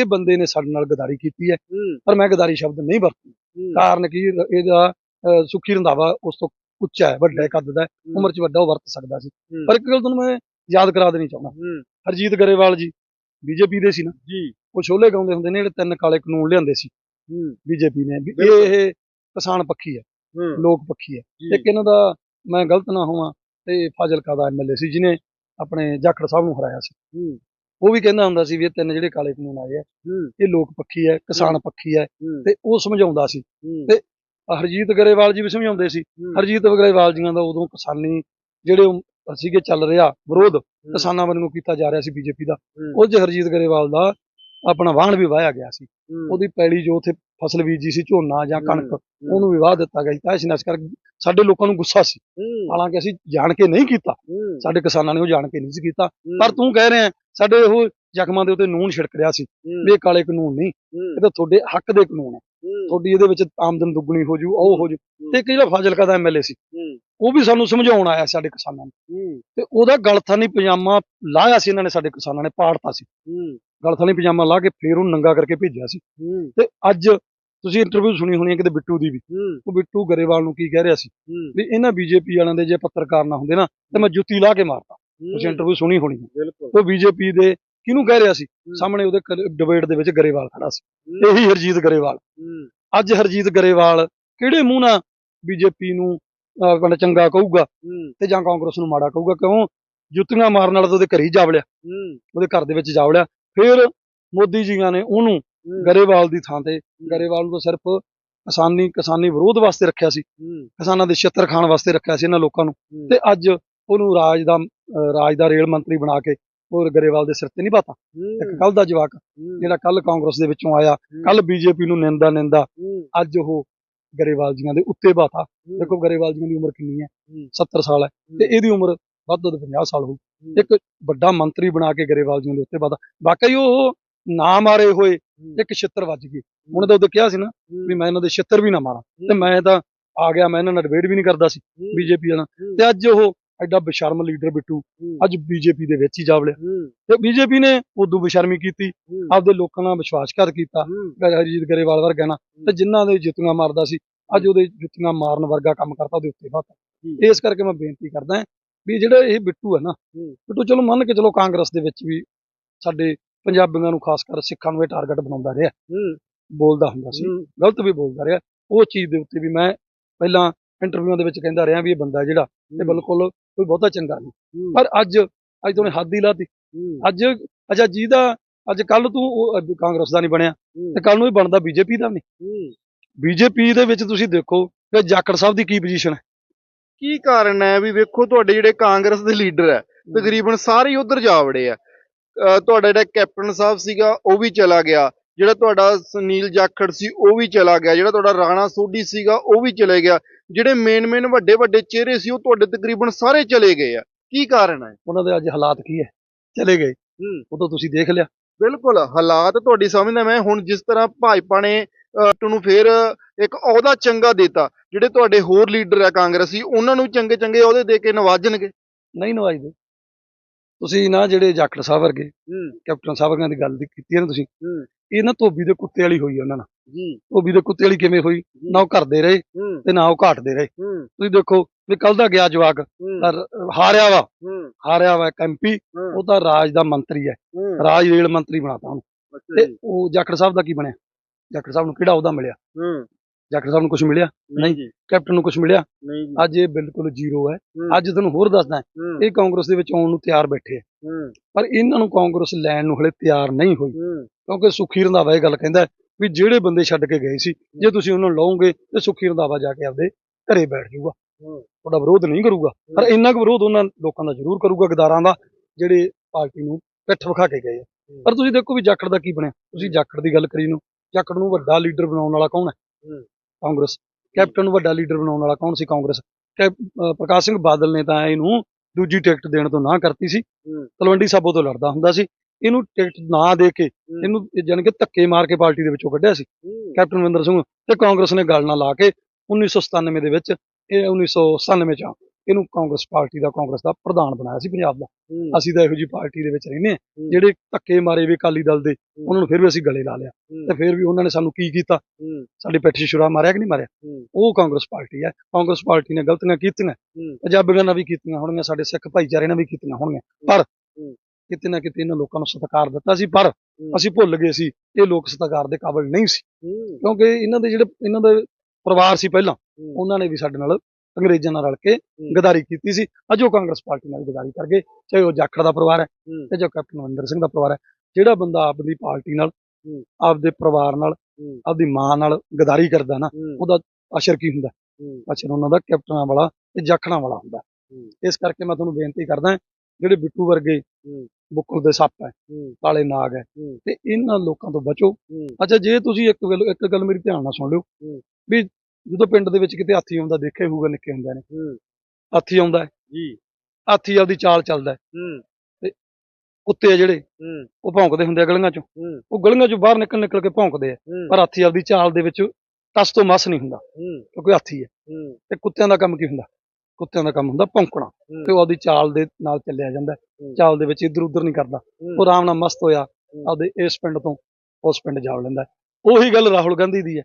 ਇਹ ਬੰਦੇ ਨੇ ਸਾਡੇ ਨਾਲ ਗਦਾਰੀ ਕੀਤੀ ਹੈ ਪਰ ਮੈਂ ਗਦਾਰੀ ਸ਼ਬਦ ਨਹੀਂ ਵਰਤੀ ਕਾਰਨ ਕੀ ਇਹਦਾ ਅਹ, ਸੁਖੀ ਰੰਧਾਵਾ ਉਸ ਤੋਂ ਉੱਚਾ ਹੈ ਵੱਡਾ ਹੈ, ਕੱਦ ਦਾ ਹੈ, ਉਮਰ 'ਚ ਵੱਡਾ ਉਹ ਵਰਤ ਸਕਦਾ ਸੀ। ਪਰ ਇੱਕ ਗੱਲ ਤੁਹਾਨੂੰ ਮੈਂ ਯਾਦ ਕਰਾ ਦੇਣੀ ਚਾਹੁੰਦਾ। ਹਰਜੀਤ ਗਰੇਵਾਲ ਜੀ ਬੀਜੇਪੀ ਦੇ ਸੀ ਨਾ? ਜੀ, ਉਹ ਛੋਲੇ ਗਾਉਂਦੇ ਹੁੰਦੇ ਨੇ ਜਿਹੜੇ ਤਿੰਨ ਕਾਲੇ ਕਾਨੂੰਨ ਲਿਆਂਦੇ ਸੀ। ਹੂੰ, ਬੀਜੇਪੀ ਨੇ ਵੀ। ਇਹ ਕਿਸਾਨ ਪੱਖੀ ਹੈ ਹੂੰ, ਲੋਕ ਪੱਖੀ ਹੈ ਜੀ, ਇੱਕ ਇਹਨਾਂ ਦਾ ਮੈਂ ਗਲਤ ਨਾ ਹੋਵਾਂ ਤੇ ਫਾਜ਼ਿਲਕਾ ਦਾ ਐਮਐਲਏ ਸੀ ਜਿਹਨੇ ਆਪਣੇ ਜਾਖੜ ਸਾਹਿਬ ਨੂੰ ਹਰਾਇਆ ਸੀ। ਉਹ ਵੀ ਕਹਿੰਦਾ ਹੁੰਦਾ ਸੀ ਵੀ ਇਹ ਤਿੰਨ ਜਿਹੜੇ ਕਾਲੇ ਕਾਨੂੰਨ ਆਏ ਆ ਇਹ ਲੋਕ ਪੱਖੀ ਹੈ ਕਿਸਾਨ ਪੱਖੀ ਹੈ। ਤੇ ਉਹ ਸਮਝਾਉਂਦਾ ਸੀ। ਤੇ ਹਰਜੀਤ ਗਰੇਵਾਲ ਜੀ ਵੀ ਸਮਝਾਉਂਦੇ ਸੀ। ਹਰਜੀਤ ਗਰੇਵਾਲ ਜੀਆਂ ਦਾ ਉਦੋਂ ਕਿਸਾਨੀ ਜਿਹੜੇ ਸੀਗੇ ਚੱਲ ਰਿਹਾ ਵਿਰੋਧ ਕਿਸਾਨਾਂ ਵੱਲੋਂ ਕੀਤਾ ਜਾ ਰਿਹਾ ਸੀ ਬੀਜੇਪੀ ਦਾ। ਉਹ 'ਚ ਹਰਜੀਤ ਗਰੇਵਾਲ ਦਾ ਆਪਣਾ ਵਾਹਣ ਵੀ ਵਾਇਆ ਗਿਆ ਸੀ। ਉਹਦੀ ਪੈਲੀ ਜੋ ਉੱਥੇ ਫਸਲ ਬੀਜੀ ਸੀ ਝੋਨਾ ਜਾਂ ਕਣਕ। ਉਹਨੂੰ ਵੀ ਵਾਹ ਦਿੱਤਾ ਗਿਆ ਸੀ। ਤਾਂ ਇਸ ਕਰ ਸਾਡੇ ਲੋਕਾਂ ਨੂੰ ਗੁੱਸਾ ਸੀ। ਹਾਲਾਂਕਿ ਅਸੀਂ ਜਾਣ ਕੇ ਨਹੀਂ ਕੀਤਾ। ਸਾਡੇ ਕਿਸਾਨਾਂ ਨੇ ਉਹ ਜਾਣ ਕੇ ਨਹੀਂ ਸੀ ਕੀਤਾ। ਪਰ ਤੂੰ ਕਹਿ ਰਿਹਾ ਸਾਡੇ ਉਹ ਜ਼ਖਮਾਂ ਦੇ ਉੱਤੇ ਨੂਨ ਛਿੜਕ ਰਿਹਾ ਸੀ। ਇਹ ਕਾਲੇ ਕਾਨੂੰਨ ਨਹੀਂ। ਇਹ ਤਾਂ ਤੁਹਾਡੇ ਹੱਕ ਦੇ ਕਾਨੂੰਨ ਹੈ ਹੂੰ। ਤੁਹਾਡੀ ਇਹਦੇ ਵਿੱਚ ਆਮਦਨ ਦੁੱਗਣੀ ਹੋ ਜੂ ਉਹ ਹੋ ਜੂ। ਤੇ ਇੱਕ ਜਿਹੜਾ ਫਾਜ਼ਿਲਕਾ ਦਾ ਐਮਐਲਏ ਸੀ ਉਹ ਵੀ ਸਾਨੂੰ ਸਮਝਾਉਣ ਆਇਆ ਸਾਡੇ ਕਿਸਾਨਾਂ ਨੂੰ। ਤੇ ਉਹਦਾ ਗਲਥਾਨੀ ਪਜਾਮਾ ਲਾਇਆ ਸੀ ਇਹਨਾਂ ਨੇ ਸਾਡੇ ਕਿਸਾਨਾਂ ਨੇ ਪਾੜਤਾ ਸੀ। ਹੂੰ ਗਲਥਾਨੀ ਪਜਾਮਾ ਲਾ ਕੇ ਫੇਰ ਉਹਨੂੰ ਨੰਗਾ ਕਰਕੇ ਭੇਜਿਆ ਸੀ। ਤੇ ਅੱਜ ਤੁਸੀਂ ਇੰਟਰਵਿਊ ਸੁਣੀ ਹੋਣੀ ਹੈ ਕਿਤੇ ਬਿੱਟੂ ਦੀ ਵੀ। ਉਹ ਬਿੱਟੂ ਗਰੇਵਾਲ ਨੂੰ ਕੀ ਕਹਿ ਰਿਹਾ ਸੀ ਵੀ ਇਹਨਾਂ ਬੀਜੇਪੀ ਵਾਲਿਆਂ ਦੇ ਜੇ ਪੱਤਰਕਾਰ ਨਾ ਹੁੰਦੇ ਨਾ ਤੇ ਮੈਂ ਜੁੱਤੀ ਲਾ ਕੇ ਮਾਰਤਾ। ਤੁਸੀਂ ਇੰਟਰਵਿਊ ਸੁਣੀ ਹੋਣੀ ਹੈ। ਉਹ ਬੀਜੇਪੀ ਦੇ ਕਿਹਨੂੰ ਕਹਿ ਰਿਹਾ ਸੀ। ਸਾਹਮਣੇ ਉਹਦੇ ਡਿਬੇਟ ਦੇ ਵਿੱਚ ਗਰੇਵਾਲ ਖੜਾ ਸੀ। ਇਹੀ ਹਰਜੀਤ ਗਰੇਵਾਲ। ਅੱਜ ਹਰਜੀਤ ਗਰੇਵਾਲ ਕਿਹੜੇ ਮੂੰਹ ਨਾਲ ਬੀਜੇਪੀ ਨੂੰ ਆਪਣਾ ਚੰਗਾ ਕਹੂਗਾ ਤੇ ਜਾਂ ਕਾਂਗਰਸ ਨੂੰ ਮਾੜਾ ਕਹੂਗਾ ਕਿਉਂ? ਜੁੱਤੀਆਂ ਮਾਰਨ ਵਾਲਾ ਤਾਂ ਉਹਦੇ ਘਰ ਹੀ ਜਾ ਵੜਿਆ। ਹੂੰ। ਉਹਦੇ ਘਰ ਦੇ ਵਿੱਚ ਜਾ ਵੜਿਆ। ਫਿਰ ਮੋਦੀ ਜੀਆਂ ਨੇ ਉਹਨੂੰ ਗਰੇਵਾਲ ਦੀ ਥਾਂ ਤੇ ਗਰੇਵਾਲ ਨੂੰ ਤਾਂ ਸਿਰਫ ਕਿਸਾਨੀ ਕਿਸਾਨੀ ਵਿਰੋਧ ਵਾਸਤੇ ਰੱਖਿਆ ਸੀ। ਕਿਸਾਨਾਂ ਦੇ ਛਿੱਤਰ ਖਾਣ ਵਾਸਤੇ ਰੱਖਿਆ ਸੀ ਇਹਨਾਂ ਲੋਕਾਂ ਨੂੰ। ਤੇ ਅੱਜ ਉਹਨੂੰ ਰਾਜ ਦਾ ਰਾਜ ਦਾ ਰੇਲ ਮੰਤਰੀ ਬਣਾ ਕੇ ਉਹ ਗਰੇਵਾਲ ਦੇ ਸਿਰ ਤੇ ਨਹੀਂ ਪਾਤਾ ਇੱਕ ਕੱਲ ਦਾ ਜਵਾਕ ਜਿਹੜਾ ਕੱਲ ਕਾਂਗਰਸ ਦੇ ਵਿੱਚੋਂ ਆਇਆ ਕੱਲ ਬੀਜੇਪੀ ਨੂੰ ਨਿੰਦਾ ਨਿੰਦਾ। ਅੱਜ ਉਹ ਗਰੇਵਾਲ ਜੀਆਂ ਦੇ ਉੱਤੇ ਬਾਤਾ। ਦੇਖੋ ਗਰੇਵਾਲ ਜੀਆਂ ਦੀ ਉਮਰ ਕਿੰਨੀ ਹੂੰ। 70 ਸਾਲ ਹੈ। ਤੇ ਇਹਦੀ ਉਮਰ ਵੱਧ ਤੋਂ ਵੱਧ 50 ਸਾਲ ਹੋਊ। ਇੱਕ ਵੱਡਾ ਮੰਤਰੀ ਬਣਾ ਕੇ ਗਰੇਵਾਲ ਜੀਆਂ ਦੇ ਉੱਤੇ ਬਾਤਾ ਵਾਕਈ ਉਹ ਨਾ ਮਾਰੇ ਹੋਏ ਇੱਕ ਛਿੱਤਰ ਵੱਜ ਗਈ ਉਹਨੇ ਤਾਂ ਉਦੋਂ ਕਿਹਾ ਸੀ ਨਾ ਵੀ ਮੈਂ ਇਹਨਾਂ ਦੇ ਛਿੱਤਰ ਵੀ ਨਾ ਮਾਰਾਂ ਤੇ ਮੈਂ ਤਾਂ ਆ ਗਿਆ ਮੈਂ ਇਹਨਾਂ ਨਾਲ ਡਿਬੇਟ ਵੀ ਨਹੀਂ ਕਰਦਾ ਸੀ ਬੀਜੇਪੀ ਵਾਲਾ। ਤੇ ਅੱਜ ਉਹ ਐਡਾ ਬੇਸ਼ਰਮ ਲੀਡਰ ਬਿੱਟੂ ਅੱਜ ਬੀਜੇਪੀ ਦੇ ਵਿੱਚ ਹੀ ਜਾ ਵੜਿਆ। ਤੇ ਬੀਜੇਪੀ ਨੇ ਉਦੋਂ ਬੇਸ਼ਰਮੀ ਕੀਤੀ ਆਪਦੇ ਲੋਕਾਂ ਨਾਲ ਵਿਸ਼ਵਾਸਘਾਤ ਕੀਤਾ ਹਰਜੀਤ ਗਰੇਵਾਲ ਵਰਗਾ ਨਾ। ਤੇ ਜਿਨ੍ਹਾਂ ਦੇ ਜੁੱਤੀਆਂ ਮਾਰਦਾ ਸੀ ਅੱਜ ਉਹਦੇ ਜੁੱਤੀਆਂ ਮਾਰਨ ਵਰਗਾ ਕੰਮ ਕਰਤਾ ਉਹਦੇ ਉੱਤੇ ਬਾਤ ਇਸ ਕਰਕੇ ਮੈਂ ਬੇਨਤੀ ਕਰਦਾ ਵੀ ਜਿਹੜਾ ਇਹ ਬਿੱਟੂ ਹੈ ਨਾ ਬਿੱਟੂ ਚਲੋ ਮੰਨ ਕੇ ਚਲੋ ਕਾਂਗਰਸ ਦੇ ਵਿੱਚ ਵੀ ਸਾਡੇ ਪੰਜਾਬੀਆਂ ਨੂੰ ਖਾਸ ਕਰ ਸਿੱਖਾਂ ਨੂੰ ਇਹ ਟਾਰਗੇਟ ਬਣਾਉਂਦਾ ਰਿਹਾ। ਬੋਲਦਾ ਹੁੰਦਾ ਸੀ ਗਲਤ ਵੀ ਬੋਲਦਾ ਰਿਹਾ। ਉਹ ਚੀਜ਼ ਦੇ ਉੱਤੇ ਵੀ ਮੈਂ ਪਹਿਲਾਂ ਇੰਟਰਵਿਊਆਂ ਦੇ ਵਿੱਚ ਕਹਿੰਦਾ ਰਿਹਾ ਵੀ ਇਹ ਬੰਦਾ ਜਿਹੜਾ ਇਹ ਬਿਲਕੁਲ ਕੋਈ ਬਹੁਤਾ ਚੰਗਾ ਨਹੀਂ। ਪਰ ਅੱਜ ਅੱਜ ਤੋਂ ਹੱਦ ਹੀ ਲਾਤੀ। ਅੱਜ ਅੱਛਾ ਜਿਹਦਾ ਅੱਜ ਕੱਲ ਤੂੰ ਕਾਂਗਰਸ ਦਾ ਨਹੀਂ ਬਣਿਆ। ਤੇ ਕੱਲ ਨੂੰ ਇਹ ਬਣਦਾ ਬੀਜੇਪੀ ਦਾ ਨਹੀਂ ਬੀਜੇਪੀ ਦੇ ਵਿੱਚ ਤੁਸੀਂ ਦੇਖੋ ਕਿ ਜਾਖੜ ਸਾਹਿਬ ਦੀ ਕੀ ਪੋਜੀਸ਼ਨ ਹੈ? ਕੀ ਕਾਰਨ ਹੈ ਵੀ ਵੇਖੋ ਤੁਹਾਡੇ ਜਿਹੜੇ ਕਾਂਗਰਸ ਦੇ ਲੀਡਰ ਹੈ ਤਕਰੀਬਨ ਸਾਰੇ ਹੀ ਉਧਰ ਜਾ ਵੜੇ ਆ ਤੁਹਾਡਾ ਜਿਹੜਾ ਕੈਪਟਨ ਸਾਹਿਬ ਸੀਗਾ ਉਹ ਵੀ ਚਲਾ ਗਿਆ। ਜਿਹੜਾ ਤੁਹਾਡਾ ਸੁਨੀਲ ਜਾਖੜ ਸੀ ਉਹ ਵੀ ਚਲਾ ਗਿਆ। ਜਿਹੜਾ ਤੁਹਾਡਾ ਰਾਣਾ ਸੋਢੀ ਸੀਗਾ ਉਹ ਵੀ ਚਲੇ ਗਿਆ। ਜਿਹੜੇ ਮੇਨ ਮੇਨ ਵੱਡੇ ਵੱਡੇ ਚਿਹਰੇ ਸੀ ਉਹ ਤੁਹਾਡੇ ਤਕਰੀਬਨ ਸਾਰੇ ਚਲੇ ਗਏ ਆ ਕੀ ਕਾਰਨ ਹੈ? ਉਹਨਾਂ ਦੇ ਅੱਜ ਹਾਲਾਤ ਕੀ ਹੈ? ਚਲੇ ਗਏ। ਉਹ ਤਾਂ ਤੁਸੀਂ ਦੇਖ ਲਿਆ। ਬਿਲਕੁਲ ਹਾਲਾਤ ਤੁਹਾਡੀ ਸਮਝਦਾ ਮੈਂ ਹੁਣ ਜਿਸ ਤਰ੍ਹਾਂ ਭਾਜਪਾ ਨੇ ਨੂੰ ਫੇਰ ਇੱਕ ਅਹੁਦਾ ਚੰਗਾ ਦਿੱਤਾ ਜਿਹੜੇ ਤੁਹਾਡੇ ਹੋਰ ਲੀਡਰ ਆ ਕਾਂਗਰਸੀ ਉਹਨਾਂ ਨੂੰ ਚੰਗੇ ਚੰਗੇ ਅਹੁਦੇ ਦੇ ਕੇ ਨਵਾਜਣਗੇ। ਨਹੀਂ ਨਵਾਜਦੇ। ਤੁਸੀਂ ਨਾ ਜਿਹੜੇ ਜਾਖੜ ਸਾਹਿਬ ਵਰਗੇ ਕੈਪਟਨ ਸਾਹਿਬ ਵਰਗਿਆਂ ਦੀ ਗੱਲ ਕੀਤੀ ਹੈ ਨਾ ਤੁਸੀਂ ਇਹ ਨਾ ਧੋਬੀ ਦੇ ਕੁੱਤੇ ਵਾਲੀ ਹੋਈ ਉਹਨਾਂ ਨਾਲ। ਜੀ ਧੋਬੀ ਦੇ ਕੁੱਤੇ ਵਾਲੀ ਕਿਵੇਂ ਹੋਈ? ਨਾ ਉਹ ਘਰਦੇ ਰਹੇ ਤੇ ਨਾ ਉਹ ਘਾਟਦੇ ਰਹੇ। ਤੁਸੀਂ ਦੇਖੋ ਵੀ ਕੱਲ ਦਾ ਗਿਆ ਜਵਾਕ ਹਾਰਿਆ ਵਾ। ਹਾਰਿਆ ਵਾ ਐਮਪੀ ਉਹ ਤਾਂ ਰਾਜ ਦਾ ਮੰਤਰੀ ਹੈ। ਰਾਜ ਰੇਲ ਮੰਤਰੀ ਬਣਾਤਾ ਉਹਨੂੰ। ਤੇ ਉਹ ਜਾਖੜ ਸਾਹਿਬ ਦਾ ਕੀ ਬਣਿਆ? ਜਾਖੜ ਸਾਹਿਬ ਨੂੰ ਕਿਹੜਾ ਉਹਦਾ ਮਿਲਿਆ? ਹੂੰ। ਜਾਖੜ ਸਾਹਿਬ ਨੂੰ ਕੁਝ ਮਿਲਿਆ? ਨਹੀਂ ਜੀ। ਕੈਪਟਨ ਨੂੰ ਕੁਝ ਮਿਲਿਆ? ਨਹੀਂ ਜੀ। ਅੱਜ ਇਹ ਬਿਲਕੁਲ ਜ਼ੀਰੋ ਹੈ। ਅੱਜ ਤੁਹਾਨੂੰ ਹੋਰ ਦੱਸਦਾ ਇਹ ਕਾਂਗਰਸ ਦੇ ਵਿੱਚ ਆਉਣ ਨੂੰ ਤਿਆਰ ਬੈਠੇ ਆ ਹੂੰ। ਪਰ ਇਹਨਾਂ ਨੂੰ ਕਾਂਗਰਸ ਲੈਣ ਨੂੰ ਹਲੇ ਤਿਆਰ ਨਹੀਂ ਹੋਈ। ਕਿਉਂਕਿ ਸੁਖੀ ਰੰਧਾਵਾ ਇਹ ਗੱਲ ਕਹਿੰਦਾ ਵੀ ਜਿਹੜੇ ਬੰਦੇ ਛੱਡ ਕੇ ਗਏ ਸੀ ਜੇ ਤੁਸੀਂ ਉਹਨਾਂ ਨੂੰ ਲਾਓਗੇ ਤੇ ਸੁਖੀ ਰੰਧਾਵਾ ਜਾ ਕੇ ਆਪਦੇ ਘਰੇ ਬੈਠ ਜਾਊਗਾ। ਹੂੰ। ਤੁਹਾਡਾ ਵਿਰੋਧ ਨਹੀਂ ਕਰੂਗਾ। ਪਰ ਇੰਨਾ ਕੁ ਵਿਰੋਧ ਉਹਨਾਂ ਲੋਕਾਂ ਦਾ ਜ਼ਰੂਰ ਕਰੂਗਾ ਗਦਾਰਾਂ ਦਾ ਜਿਹੜੇ ਪਾਰਟੀ ਨੂੰ ਪਿੱਠ ਵਿਖਾ ਕੇ ਗਏ ਆ। ਪਰ ਤੁਸੀਂ ਦੇਖੋ ਵੀ ਜਾਖੜ ਦਾ ਕੀ ਬਣਿਆ? ਤੁਸੀਂ ਜਾਖੜ ਦੀ ਗੱਲ ਕਰੀ ਨੂੰ। ਜਾਖੜ ਨੂੰ ਵੱਡਾ ਲੀਡਰ ਬਣਾਉਣ ਵਾਲਾ ਕੌਣ ਹੈ। ਕਾਂਗਰਸ। ਕੈਪਟਨ ਨੂੰ ਵੱਡਾ ਲੀਡਰ ਬਣਾਉਣ ਵਾਲਾ ਕੌਣ ਸੀ ਕਾਂਗਰਸ? ਪ੍ਰਕਾਸ਼ ਸਿੰਘ ਬਾਦਲ ਨੇ ਤਾਂ ਇਹਨੂੰ ਦੂਜੀ ਟਿਕਟ ਦੇਣ ਤੋਂ ਨਾ ਕਰਤੀ ਸੀ। ਤਲਵੰਡੀ ਸਾਬੋ ਤੋਂ ਲੜਦਾ ਹੁੰਦਾ ਸੀ। ਇਹਨੂੰ ਟਿਕਟ ਨਾ ਦੇ ਕੇ ਇਹਨੂੰ ਜਾਣੀ ਕਿ ਧੱਕੇ ਮਾਰ ਕੇ ਪਾਰਟੀ ਦੇ ਵਿੱਚੋਂ ਕੱਢਿਆ ਸੀ। ਕੈਪਟਨ ਅਮਰਿੰਦਰ ਸਿੰਘ ਤੇ ਕਾਂਗਰਸ ਨੇ ਗੱਲ ਨਾਲ ਲਾ ਕੇ 1997 ਦੇ ਵਿੱਚ ਇਹ 1997 ਚ ਇਹਨੂੰ ਕਾਂਗਰਸ ਪਾਰਟੀ ਦਾ ਕਾਂਗਰਸ ਦਾ ਪ੍ਰਧਾਨ ਬਣਾਇਆ ਸੀ ਪੰਜਾਬ ਦਾ। ਅਸੀਂ ਤਾਂ ਇਹੋ ਜੀ ਪਾਰਟੀ ਦੇ ਵਿੱਚ ਰਹਿੰਦੇ ਹੂੰ। ਜਿਹੜੇ ਧੱਕੇ ਮਾਰੇ ਵੀ ਅਕਾਲੀ ਦਲ ਦੇ ਉਹਨਾਂ ਨੂੰ ਫਿਰ ਵੀ ਅਸੀਂ ਗਲੇ ਲਾ ਲਿਆ। ਤੇ ਫਿਰ ਵੀ ਉਹਨਾਂ ਨੇ ਸਾਨੂੰ ਕੀ ਕੀਤਾ? ਸਾਡੀ ਪਿੱਠ 'ਚ ਛੁਰਾ ਮਾਰਿਆ ਕਿ ਨਹੀਂ ਮਾਰਿਆ? ਉਹ ਕਾਂਗਰਸ ਪਾਰਟੀ ਹੈ। ਕਾਂਗਰਸ ਪਾਰਟੀ ਨੇ ਗਲਤੀਆਂ ਕੀਤੀਆਂ। ਪੰਜਾਬੀਆਂ ਨਾਲ ਵੀ ਕੀਤੀਆਂ ਹੋਣਗੀਆਂ ਸਾਡੇ ਸਿੱਖ ਭਾਈਚਾਰੇ ਨਾਲ ਵੀ ਕੀਤੀਆਂ ਹੋਣਗੀਆਂ। ਪਰ। ਕਿਤੇ ਨਾ ਕਿਤੇ ਇਹਨਾਂ ਲੋਕਾਂ ਨੂੰ ਸਤਿਕਾਰ ਦਿੱਤਾ ਸੀ। ਪਰ ਅਸੀਂ ਭੁੱਲ ਗਏ ਸੀ ਇਹ ਲੋਕ ਸਤਿਕਾਰ ਦੇ ਕਾਬਿਲ ਨਹੀਂ ਸੀ। ਕਿਉਂਕਿ ਇਹਨਾਂ ਦੇ ਜਿਹੜੇ ਇਹਨਾਂ ਦੇ ਪਰਿਵਾਰ ਸੀ ਪਹਿਲਾਂ। ਉਹਨਾਂ ਨੇ ਵੀ ਸਾਡੇ ਨਾਲ ਅੰਗਰੇਜ਼ਾਂ ਨਾਲ ਰਲ ਕੇ ਗਦਾਰੀ ਕੀਤੀ ਸੀ ਅੱਜ ਉਹ ਕਾਂਗਰਸ ਪਾਰਟੀ ਨਾਲ ਗਦਾਰੀ ਕਰ ਗਏ ਚਾਹੇ ਉਹ ਜਾਖੜ ਦਾ ਪਰਿਵਾਰ ਹੈ। ਤੇ ਜੋ ਕੈਪਟਨ ਅਮਰਿੰਦਰ ਸਿੰਘ ਦਾ ਪਰਿਵਾਰ ਹੈ ਜਿਹੜਾ ਬੰਦਾ ਆਪਦੀ ਪਾਰਟੀ ਨਾਲ। ਆਪਦੇ ਪਰਿਵਾਰ ਨਾਲ। ਆਪਦੀ ਮਾਂ ਨਾਲ ਗਦਾਰੀ ਕਰਦਾ ਨਾ ਉਹਦਾ ਅਸਰ ਕੀ ਹੁੰਦਾ ਅਸਰ ਉਹਨਾਂ ਦਾ ਕੈਪਟਨਾਂ ਵਾਲਾ ਤੇ ਜਾਖੜਾਂ ਵਾਲਾ ਹੁੰਦਾ। ਇਸ ਕਰਕੇ ਮੈਂ ਤੁਹਾਨੂੰ ਬੇਨਤੀ ਕਰਦਾ ਜਿਹੜੇ ਬਿੱਟੂ ਵਰਗੇ। ਬੁੱਕਲ ਦੇ ਸੱਪ ਹੈ ਕਾਲੇ ਨਾਗ ਹੈ। ਤੇ ਇਹਨਾਂ ਲੋਕਾਂ ਤੋਂ ਬਚੋ ਅੱਛਾ ਜੇ ਤੁਸੀਂ ਇੱਕ ਗੱਲ ਇੱਕ ਗੱਲ ਮੇਰੀ ਧਿਆਨ ਨਾਲ ਸੁਣ ਲਿਓ। ਵੀ ਜਦੋਂ ਪਿੰਡ ਦੇ ਵਿੱਚ ਕਿਤੇ ਹਾਥੀ ਆਉਂਦਾ ਦੇਖੇ ਹੋਊਗਾ ਨਿੱਕੇ ਹੁੰਦਿਆਂ ਨੇ। ਹੂੰ, ਹਾਥੀ ਆਉਂਦਾ ਜੀ। ਹਾਥੀ ਆਪਦੀ ਚਾਲ ਚੱਲਦਾ ਹੈ। ਹੂੰ, ਕੁੱਤੇ ਜਿਹੜੇ ਹੂੰ, ਉਹ ਭੌਂਕਦੇ ਹੁੰਦੇ ਆ ਗਲੀਆਂ ਚੋਂ। ਉਹ ਗਲੀਆਂ ਚੋਂ ਬਾਹਰ ਨਿਕਲ ਨਿਕਲ ਕੇ ਭੌਂਕਦੇ ਆ। ਪਰ ਹਾਥੀ ਆਪਦੀ ਚਾਲ ਦੇ ਵਿੱਚ ਟਸ ਤੋਂ ਮਸ ਨਹੀਂ ਹੁੰਦਾ। ਹੂੰ, ਕਿਉਂਕਿ ਹਾਥੀ ਹੈ। ਹੂੰ, ਤੇ ਕੁੱਤਿਆਂ ਦਾ ਕੰਮ ਕੀ ਹੁੰਦਾ? ਕੁੱਤਿਆਂ ਦਾ ਕੰਮ ਹੁੰਦਾ ਭੌਂਕਣਾ। ਤੇ ਉਹ ਆਪਦੀ ਚਾਲ ਦੇ ਨਾਲ ਚੱਲਿਆ ਜਾਂਦਾ। ਚਾਲ ਦੇ ਵਿੱਚ ਇੱਧਰ ਉੱਧਰ ਨਹੀਂ ਕਰਦਾ। ਉਹ ਆਰਾਮ ਨਾਲ ਮਸਤ ਹੋਇਆ। ਆਪਦੇ ਇਸ ਪਿੰਡ ਤੋਂ ਉਸ ਪਿੰਡ ਜਾ ਲੈਂਦਾ। ਉਹੀ ਗੱਲ ਰਾਹੁਲ ਗਾਂਧੀ ਦੀ ਹੈ।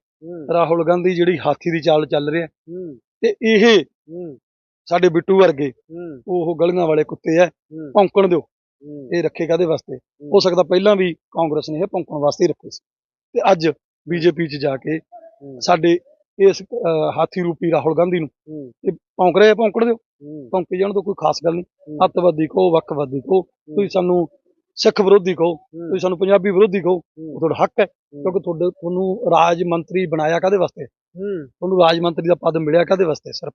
ਰਾਹੁਲ ਗਾਂਧੀ ਜਿਹੜੀ ਹਾਥੀ ਦੀ ਚਾਲ ਚੱਲ ਰਿਹਾ। ਤੇ ਇਹ ਸਾਡੇ ਬਿੱਟੂ ਵਰਗੇ ਉਹ ਗਲੀਆਂ ਵਾਲੇ ਕੁੱਤੇ ਐ ਭੌਂਕਣ ਦਿਓ। ਇਹ ਰੱਖੇ ਕਾਦੇ ਵਾਸਤੇ? ਹੋ। ਸਕਦਾ ਪਹਿਲਾਂ ਵੀ ਕਾਂਗਰਸ ਨੇ ਇਹ ਭੌਂਕਣ ਵਾਸਤੇ ਰੱਖੇ ਸੀ। ਤੇ ਅੱਜ ਬੀਜੇਪੀ 'ਚ ਜਾ ਕੇ ਸਾਡੇ ਇਸ ਹਾਥੀ ਰੂਪੀ ਰਾਹੁਲ ਗਾਂਧੀ ਨੂੰ ਇਹ ਭੌਂਕ ਰਹੇ ਭੌਂਕਣ ਦਿਓ। ਭੌਂਕੀ ਜਾਣ ਤੋਂ ਕੋਈ ਖਾਸ ਗੱਲ ਨਹੀਂ। ਅੱਤਵਾਦੀ ਕਹੋ ਵੱਖਵਾਦੀ ਕਹੋ ਤੁਸੀਂ ਸਾਨੂੰ ਸਿੱਖ ਵਿਰੋਧੀ ਕਹੋ ਤੁਸੀਂ ਸਾਨੂੰ ਪੰਜਾਬੀ ਵਿਰੋਧੀ ਕਹੋ ਉਹ ਤੁਹਾਡਾ ਹੱਕ ਹੈ ਕਿਉਂਕਿ ਤੁਹਾਡੇ ਤੁਹਾਨੂੰ ਰਾਜ ਮੰਤਰੀ ਬਣਾਇਆ ਕਾਦੇ ਵਾਸਤੇ? ਤੁਹਾਨੂੰ ਰਾਜ ਮੰਤਰੀ ਦਾ ਪਦ ਮਿਲਿਆ ਕਾਦੇ ਵਾਸਤੇ? ਸਿਰਫ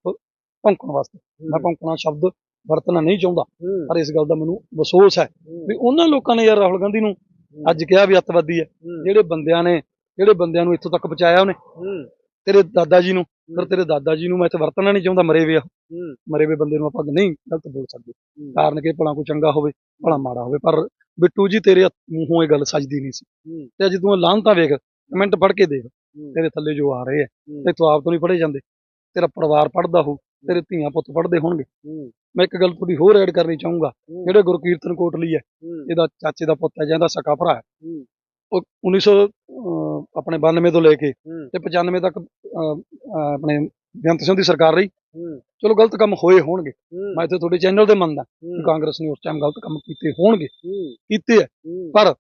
ਭੌਂਕਣ ਵਾਸਤੇ। ਮੈਂ ਭੌਂਕਣਾ ਸ਼ਬਦ ਵਰਤਣਾ ਨਹੀਂ ਚਾਹੁੰਦਾ ਪਰ ਇਸ ਗੱਲ ਦਾ ਮੈਨੂੰ ਅਫਸੋਸ ਹੈ ਵੀ ਉਹਨਾਂ ਲੋਕਾਂ ਨੇ ਯਾਰ ਰਾਹੁਲ ਗਾਂਧੀ ਨੂੰ ਅੱਜ ਕਿਹਾ ਵੀ ਅੱਤਵਾਦੀ ਹੈ ਜਿਹੜੇ ਬੰਦਿਆਂ ਨੇ ਜਿਹੜੇ ਬੰਦਿਆਂ ਨੂੰ ਇੱਥੋਂ ਤੱਕ ਪਹੁੰਚਾਇਆ ਉਹਨੇ ਤੇਰੇ ਦਾਦਾ ਜੀ ਨੂੰ ਫਿਰ ਤੇਰੇ ਦਾਦਾ ਜੀ ਨੂੰ ਮੈਂ ਇੱਥੇ ਵਰਤਣਾ ਨਹੀਂ ਚਾਹੁੰਦਾ ਮਰੇ ਵੇ ਆ। ਮਰੇ ਵੇ ਬੰਦੇ ਨੂੰ ਆਪਾਂ ਨਹੀਂ ਗਲਤ ਬੋਲ ਸਕਦੇ। ਕਾਰਨ ਕਿ ਭਲਾ ਕੋਈ ਚੰਗਾ ਹੋਵੇ ਭਲਾ ਮਾੜਾ ਹੋਵੇ ਪਰ ਬਿੱਟੂ ਜੀ ਤੇਰੇ ਮੂੰਹੋਂ ਇਹ ਗੱਲ ਸੱਜਦੀ ਨਹੀਂ ਸੀ। ਤੇ ਅੱਜ ਤੂੰ ਲਾਂਤਾ ਵੇਖ ਕਮੈਂਟ ਪੜ੍ਹ ਕੇ ਦੇਖ ਤੇਰੇ ਥੱਲੇ ਜੋ ਆ ਰਹੇ ਆ। ਤੇ ਤੂੰ ਆਪ ਤੋਂ ਨਹੀਂ ਪੜ੍ਹੇ ਜਾਂਦੇ। ਤੇਰਾ ਪਰਿਵਾਰ ਪੜ੍ਹਦਾ ਹੋ ਤੇਰੇ ਧੀਆਂ ਪੁੱਤ ਪੜ੍ਹਦੇ ਹੋਣਗੇ। ਮੈਂ ਇੱਕ ਗੱਲ ਤੁਹਾਡੀ ਹੋਰ ਐਡ ਕਰਨੀ ਚਾਹੂੰਗਾ ਜਿਹੜੇ ਗੁਰਕੀਰਤਨ ਕੋਟਲੀ ਹੈ। ਇਹਦਾ ਚਾਚੇ ਦਾ ਪੁੱਤ ਹੈ ਜਾਂ ਇਹਦਾ ਸਕਾ ਭਰਾ ਹੈ। ਉਹ 1900 ਅਹ, ਆਪਣੇ 92 ਤੋਂ ਲੈ ਕੇ ਤੇ 95 ਤੱਕ ਆਪਣੇ ਬੇਅੰਤ ਸਿੰਘ ਦੀ ਸਰਕਾਰ ਰਹੀ। ਚਲੋ ਗਲਤ ਕੰਮ ਹੋਏ ਹੋਣਗੇ। ਮੈਂ ਇੱਥੇ ਤੁਹਾਡੇ ਚੈਨਲ ਤੇ ਮੰਨਦਾ। ਕਿ ਕਾਂਗਰਸ ਨੇ ਉਸ ਟਾਈਮ ਗਲਤ ਕੰਮ ਕੀਤੇ ਹੋਣਗੇ। ਕੀਤੇ ਹੂੰ, ਪਰ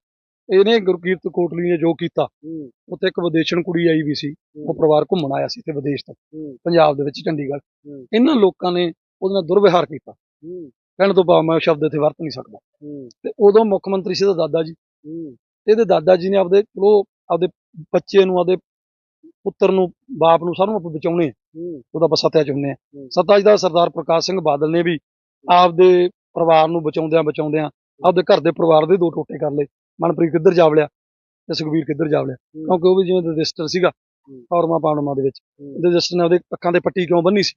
ਇਹਨੇ ਗੁਰਕੀਰਤ ਕੋਟਲੀ ਨੇ ਜੋ ਕੀਤਾ ਉੱਥੇ ਇੱਕ ਵਿਦੇਸ਼ਣ ਕੁੜੀ ਆਈ ਵੀ ਸੀ। ਉਹ ਪਰਿਵਾਰ ਘੁੰਮਣ ਆਇਆ ਸੀ ਤੇ ਵਿਦੇਸ਼ ਤੋਂ। ਪੰਜਾਬ ਦੇ ਵਿੱਚ ਚੰਡੀਗੜ੍ਹ। ਇਹਨਾਂ ਲੋਕਾਂ ਨੇ ਉਹਦੇ ਨਾਲ ਦੁਰਵਿਹਾਰ ਕੀਤਾ। ਕਹਿਣ ਤੋਂ ਬਾਅਦ ਮੈਂ ਸ਼ਬਦ ਇੱਥੇ ਵਰਤ ਨਹੀਂ ਸਕਦਾ। ਤੇ ਉਦੋਂ ਮੁੱਖ ਮੰਤਰੀ ਸੀ ਦਾ ਦਾਦਾ ਜੀ। ਇਹਦੇ ਦਾਦਾ ਜੀ ਨੇ ਆਪਦੇ ਚਲੋ ਆਪਦੇ ਬੱਚੇ ਨੂੰ ਆਪਦੇ ਪੁੱਤਰ ਨੂੰ ਬਾਪ ਨੂੰ ਸਾਰਿਆਂ ਨੂੰ ਆਪਾਂ ਬਚਾਉਣੇ ਉਹਦਾ ਆਪਾਂ ਸੱਤਿਆ ਚਾਹੁੰਦੇ ਆ। ਸੱਤਾ ਦਾ ਸਰਦਾਰ ਪ੍ਰਕਾਸ਼ ਸਿੰਘ ਬਾਦਲ ਨੇ ਵੀ ਆਪਦੇ ਪਰਿਵਾਰ ਨੂੰ ਬਚਾਉਂਦਿਆਂ ਬਚਾਉਂਦਿਆਂ ਆਪਦੇ ਘਰ ਦੇ ਪਰਿਵਾਰ ਦੇ ਦੋ ਟੋਟੇ ਕਰ ਲਏ। ਮਨਪ੍ਰੀਤ ਕਿੱਧਰ ਜਾ ਵੜਿਆ ਤੇ ਸੁਖਬੀਰ ਕਿੱਧਰ ਜਾ ਵੜਿਆ। ਕਿਉਂਕਿ ਉਹ ਵੀ ਜਿਵੇਂ ਰਜਿਸਟਰ ਸੀਗਾ ਹੂੰ। ਫਾਰਮਾ ਪਾਂਡਵਾਂ ਦੇ ਵਿੱਚ। ਰਜਿਸਟਰ ਨੇ ਉਹਦੇ ਅੱਖਾਂ ਤੇ ਪੱਟੀ ਕਿਉਂ ਬੰਨੀ ਸੀ?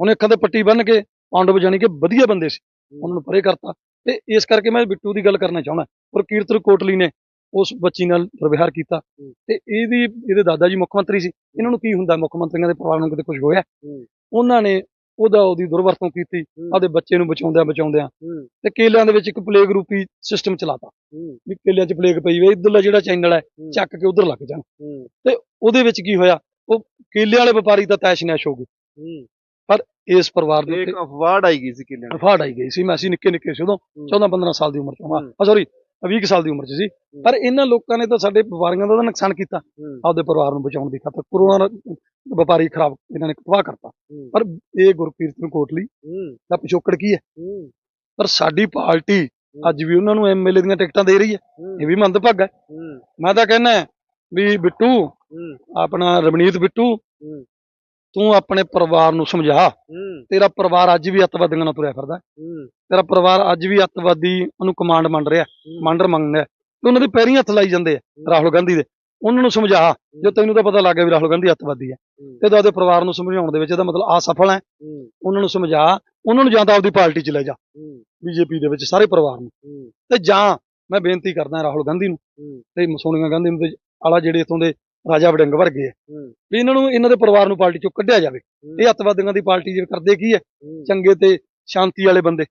ਉਹਨੇ ਅੱਖਾਂ ਤੇ ਪੱਟੀ ਬੰਨ ਕੇ ਪਾਂਡਵ ਜਾਣੀ ਕਿ ਵਧੀਆ ਬੰਦੇ ਸੀ। ਉਹਨਾਂ ਨੂੰ ਪਰੇ ਕਰਤਾ। ਤੇ ਇਸ ਕਰਕੇ ਮੈਂ ਬਿੱਟੂ ਦੀ ਗੱਲ ਕਰਨਾ ਚਾਹੁੰਦਾ। ਪਰ ਕੀਰਤਨ ਕੋਟਲੀ ਨੇ ਉਸ ਬੱਚੀ ਨਾਲ ਦੁਰਵਿਹਾਰ ਕੀਤਾ। ਤੇ ਇਹਦੀ ਇਹਦੇ ਦਾਦਾ ਜੀ ਮੁੱਖ ਮੰਤਰੀ ਸੀ। ਇਹਨਾਂ ਨੂੰ ਕੀ ਹੁੰਦਾ? ਮੁੱਖ ਮੰਤਰੀਆਂ ਦੇ ਪਰਿਵਾਰ ਨੂੰ ਕਿਤੇ ਕੁਝ ਹੋਇਆ। ਉਹਨਾਂ ਨੇ ਉਹਦਾ ਉਹਦੀ ਦੁਰਵਰਤੋਂ ਕੀਤੀ। ਹੂੰ। ਆਪਦੇ ਬੱਚੇ ਨੂੰ ਬਚਾਉਂਦਿਆਂ ਬਚਾਉਂਦਿਆਂ ਤੇ ਕੇਲਿਆਂ ਦੇ ਵਿੱਚ ਇੱਕ ਪਲੇਗ ਰੂਪੀ ਸਿਸਟਮ ਚਲਾਤਾ। ਵੀ ਕੇਲਿਆਂ 'ਚ ਪਲੇਗ ਪਈ ਵੇ ਇੱਧਰਲਾ ਜਿਹੜਾ ਚੈਨਲ ਹੈ। ਚੱਕ ਕੇ ਉਧਰ ਲੱਗ ਜਾਣ। ਹੂੰ, ਉਹਦੇ ਵਿੱਚ ਕੀ ਹੋਇਆ? ਉਹ ਕੇਲੇ ਵਾਲੇ ਵਪਾਰੀ ਤਾਂ ਤੈਸ਼ ਨੈਸ਼ ਹੋ ਗਏ। ਹੂੰ। ਇਸ ਪਰਿਵਾਰ ਦੇ ਇੱਕ ਉੱਤੇ ਅਫਵਾਹ ਆਈ ਗਈ ਸੀ ਕਿਲਿਆਂ ਨੂੰ ਫਾੜ ਆਈ ਗਈ ਸੀ। ਮੈਂ ਅਸੀਂ ਨਿੱਕੇ ਨਿੱਕੇ ਸੀ ਉਦੋਂ। 14 15 ਸਾਲ ਦੀ ਉਮਰ ਚ। ਹਾਂ। ਸੌਰੀ 20 ਕੁ ਸਾਲ ਦੀ ਉਮਰ ਚ ਸੀ। ਪਰ ਇਹਨਾਂ ਲੋਕਾਂ ਨੇ ਤਾਂ ਸਾਡੇ ਵਪਾਰੀਆਂ ਦਾ ਤਾਂ ਨੁਕਸਾਨ ਕੀਤਾ। ਆਪਦੇ ਪਰਿਵਾਰ ਨੂੰ ਬਚਾਉਣ ਦੀ ਖਾਤਰ ਕਰੋਨਾ ਵਪਾਰੀ ਖਰਾਬ ਇਹਨਾਂ ਨੇ ਤਬਾਹ ਕਰਤਾ। ਪਰ ਇਹ ਗੁਰਕੀਰਤਨ ਕੋਟਲੀ ਹੂੰ, ਦਾ ਪਿਛੋਕੜ ਕੀ ਹੈ? ਪਰ ਸਾਡੀ ਪਾਰਟੀ ਅੱਜ ਵੀ ਉਹਨਾਂ ਨੂੰ ਐਮਐਲਏ ਦੀਆਂ ਟਿਕਟਾਂ ਦੇ ਰਹੀ ਹੈ। ਇਹ ਵੀ ਮੰਦਭਾਗਾ ਹੈ। ਮੈਂ ਤਾਂ ਕਹਿੰਦਾ ਵੀ ਬਿੱਟੂ ਆਪਣਾ ਰਵਨੀਤ ਬਿੱਟੂ ਤੂੰ ਆਪਣੇ ਪਰਿਵਾਰ ਨੂੰ ਸਮਝਾ। ਤੇਰਾ ਪਰਿਵਾਰ ਅੱਜ ਵੀ ਅੱਤਵਾਦੀਆਂ ਨਾਲ ਤੁਰਿਆ ਫਿਰਦਾ ਤੇਰਾ ਪਰਿਵਾਰ ਅੱਜ ਵੀ ਅੱਤਵਾਦੀ ਉਹਨੂੰ ਕਮਾਂਡ ਮੰਨ ਰਿਹਾ ਕਮਾਂਡਰ ਮੰਗਦਾ ਹੈ। ਤੇ ਉਹਨਾਂ ਦੇ ਪੈਰੀਂ ਹੱਥ ਲਾਈ ਜਾਂਦੇ ਆ ਰਾਹੁਲ ਗਾਂਧੀ ਦੇ। ਉਹਨਾਂ ਨੂੰ ਸਮਝਾ ਜੇ ਤੈਨੂੰ ਤਾਂ ਪਤਾ ਲੱਗ ਗਿਆ ਵੀ ਰਾਹੁਲ ਗਾਂਧੀ ਅੱਤਵਾਦੀ ਹੈ। ਤੇ ਤੂੰ ਆਪਦੇ ਪਰਿਵਾਰ ਨੂੰ ਸਮਝਾਉਣ ਦੇ ਵਿੱਚ ਇਹਦਾ ਮਤਲਬ ਅਸਫਲ ਹੈ। ਹੂੰ, ਉਹਨਾਂ ਨੂੰ ਸਮਝਾ ਉਹਨਾਂ ਨੂੰ ਜਾਂ ਤਾਂ ਆਪਦੀ ਪਾਰਟੀ ਚ ਲੈ ਜਾ। ਬੀਜੇਪੀ ਦੇ ਵਿੱਚ ਸਾਰੇ ਪਰਿਵਾਰ ਨੂੰ। ਤੇ ਜਾਂ ਮੈਂ ਬੇਨਤੀ ਕਰਦਾ ਰਾਹੁਲ ਗਾਂਧੀ ਨੂੰ ਤੇ ਸੋਨੀਆ ਗਾਂਧੀ ਨੂੰ ਤੇ ਆਲਾ ਜਿਹੜੇ ਇਥੋਂ ਦੇ ਰਾਜਾ ਵੜਿੰਗ ਵਰਗੇ ਆ। ਵੀ ਇਹਨਾਂ ਨੂੰ ਇਹਨਾਂ ਦੇ ਪਰਿਵਾਰ ਨੂੰ ਪਾਰਟੀ ਚੋਂ ਕੱਢਿਆ ਜਾਵੇ। ਇਹ ਅੱਤਵਾਦੀਆਂ ਦੀ ਪਾਰਟੀ ਜਿਵੇਂ ਕਰਦੇ ਕੀ ਹੈ। ਚੰਗੇ ਤੇ ਸ਼ਾਂਤੀ ਵਾਲੇ ਬੰਦੇ।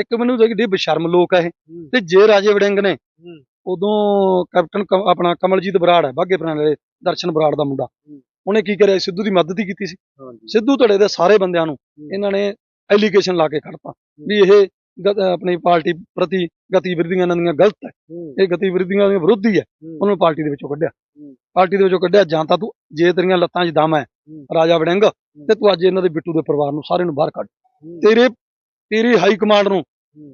ਇੱਕ ਮੈਨੂੰ ਕਿ ਬਸ਼ਰਮ ਲੋਕ ਆ ਇਹ। ਤੇ ਜੇ ਰਾਜੇ ਵੜਿੰਗ ਨੇ ਉਦੋਂ ਕੈਪਟਨ ਆਪਣਾ ਕਮਲਜੀਤ ਬਰਾੜ ਹੈ ਬਾਗੇ ਪੁਰਾਣੇ ਦੇ ਦਰਸ਼ਨ ਬਰਾੜ ਦਾ ਮੁੰਡਾ। ਉਹਨੇ ਕੀ ਕਰਿਆ? ਸਿੱਧੂ ਦੀ ਮਦਦ ਹੀ ਕੀਤੀ ਸੀ। ਸਿੱਧੂ ਧੜੇ ਦੇ ਸਾਰੇ ਬੰਦਿਆਂ ਨੂੰ ਇਹਨਾਂ ਨੇ ਐਲੀਗੇਸ਼ਨ ਲਾ ਕੇ ਖੜਤਾ ਵੀ ਇਹ ਆਪਣੀ ਪਾਰਟੀ ਪ੍ਰਤੀ ਗਤੀਵਿਧੀਆਂ ਇਹਨਾਂ ਦੀਆਂ ਗਲਤ ਹੈ। ਇਹ ਗਤੀਵਿਧੀਆਂ ਦੇ ਵਿਰੋਧੀ ਹੈ ਉਹਨਾਂ ਨੂੰ ਪਾਰਟੀ ਦੇ ਵਿੱਚੋਂ ਕੱਢਿਆ। ਪਾਰਟੀ ਦੇ ਵਿੱਚੋਂ ਕੱਢਿਆ ਜਾਂ ਤਾਂ ਤੂੰ ਜੇ ਤੇਰੀਆਂ ਲੱਤਾਂ 'ਚ ਦਮ ਹੈ ਰਾਜਾ ਵੜਿੰਗ ਤੇ ਤੂੰ ਅੱਜ ਇਹਨਾਂ ਦੇ ਬਿੱਟੂ ਦੇ ਪਰਿਵਾਰ ਨੂੰ ਸਾਰੇ ਨੂੰ ਬਾਹਰ ਕੱਢ। ਤੇਰੇ ਤੇਰੀ ਹਾਈ ਕਮਾਂਡ ਨੂੰ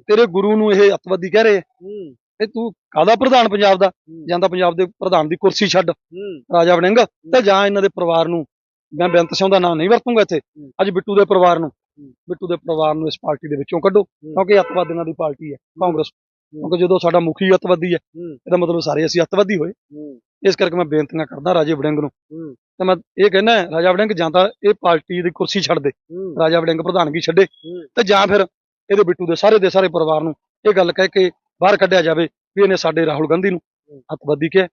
ਤੇਰੇ ਗੁਰੂ ਨੂੰ ਇਹ ਅੱਤਵਾਦੀ ਕਹਿ ਰਹੇ। ਤੇ ਤੂੰ ਕਾਹਦਾ ਪ੍ਰਧਾਨ ਪੰਜਾਬ ਦਾ? ਜਾਂ ਤਾਂ ਪੰਜਾਬ ਦੇ ਪ੍ਰਧਾਨ ਦੀ ਕੁਰਸੀ ਛੱਡ ਰਾਜਾ ਵੜਿੰਗ ਤੇ ਜਾਂ ਇਹਨਾਂ ਦੇ ਪਰਿਵਾਰ ਨੂੰ ਮੈਂ ਬੇਅੰਤ ਸਿੰਘ ਦਾ ਨਾਮ ਨਹੀਂ ਵਰਤੂੰਗਾ ਇੱਥੇ। ਅੱਜ ਬਿੱਟੂ ਦੇ ਪਰਿਵਾਰ ਨੂੰ ਬਿੱਟੂ ਦੇ ਪਰਿਵਾਰ ਨੂੰ ਇਸ ਪਾਰਟੀ ਦੇ ਵਿੱਚੋਂ ਕੱਢੋ ਕਿਉਂਕਿ ਅੱਤਵਾਦੀਆਂ ਦੀ ਪਾਰਟੀ ਹੈ ਕਾਂਗਰਸ ਕਿਉਂਕਿ ਜਦੋਂ ਸਾਡਾ ਮੁਖੀ ਅੱਤਵਾਦੀ ਹੈ ਇਹਦਾ ਮਤਲਬ ਸਾਰੇ ਅਸੀਂ ਅੱਤਵਾਦੀ ਹੋਏ। ਇਸ ਕਰਕੇ ਮੈਂ ਬੇਨਤੀਆਂ ਕਰਦਾ ਰਾਜੇ ਵੜਿੰਗ ਨੂੰ। ਤੇ ਮੈਂ ਇਹ ਕਹਿੰਦਾ ਰਾਜਾ ਵੜਿੰਗ ਜਾਂ ਤਾਂ ਇਹ ਪਾਰਟੀ ਦੀ ਕੁਰਸੀ ਛੱਡ ਦੇ। ਰਾਜਾ ਵੜਿੰਗ ਪ੍ਰਧਾਨਗੀ ਛੱਡੇ। ਤੇ ਜਾਂ ਫਿਰ ਇਹਦੇ ਬਿੱਟੂ ਦੇ ਸਾਰੇ ਦੇ ਸਾਰੇ ਪਰਿਵਾਰ ਨੂੰ ਇਹ ਗੱਲ ਕਹਿ ਕੇ ਬਾਹਰ ਕੱਢਿਆ ਜਾਵੇ ਵੀ ਇਹਨੇ ਸਾਡੇ ਰਾਹੁਲ ਗਾਂਧੀ ਨੂੰ ਅੱਤਵਾਦੀ ਕਿਹਾ।